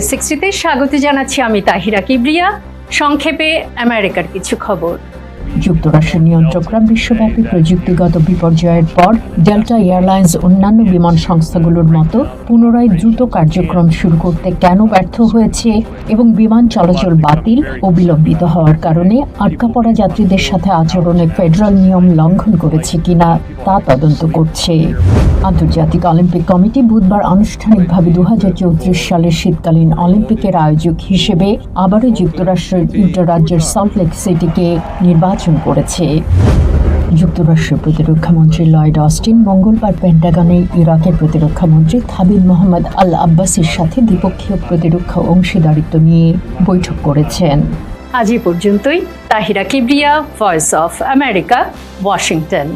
সিক্সটিতে স্বাগত জানাচ্ছি আমি তাহিরা কিবরিয়া। সংক্ষেপে আমেরিকার কিছু খবর। যুক্তরাষ্ট্রের নিয়ন্ত্রকরা বিশ্বব্যাপী প্রযুক্তিগত বিপর্যয়ের পর ডেল্টা এয়ারলাইন্স অন্যান্য বিমান সংস্থাগুলোর মতো পুনরায় দ্রুত কার্যক্রম শুরু করতে কেন ব্যর্থ হয়েছে এবং বিমান চলাচল বাতিল ও বিলম্বিত হওয়ার কারণে আটকা পড়া যাত্রীদের সাথে আচরণে ফেডারাল নিয়ম লঙ্ঘন করেছে কিনা তা তদন্ত করছে। আন্তর্জাতিক অলিম্পিক কমিটি বুধবার আনুষ্ঠানিকভাবে দু হাজার চৌত্রিশ সালের শীতকালীন অলিম্পিকের আয়োজক হিসেবে আবারও যুক্তরাষ্ট্রের ইউটারাজ্যের সল্টলেক সিটিকে নির্বাচন করেছে। যুক্তরাষ্ট্রের প্রতিরক্ষামন্ত্রী লয়েড অস্টিন মঙ্গলবার পেন্টাগনে ইরাকের প্রতিরক্ষামন্ত্রী থাবিদ মোহাম্মদ আল আব্বাসির সাথে দ্বিপক্ষীয় প্রতিরক্ষা অংশীদারিত্ব নিয়ে বৈঠক করেছেন। আজ এ পর্যন্তই। Tahira Kibria voice of America Washington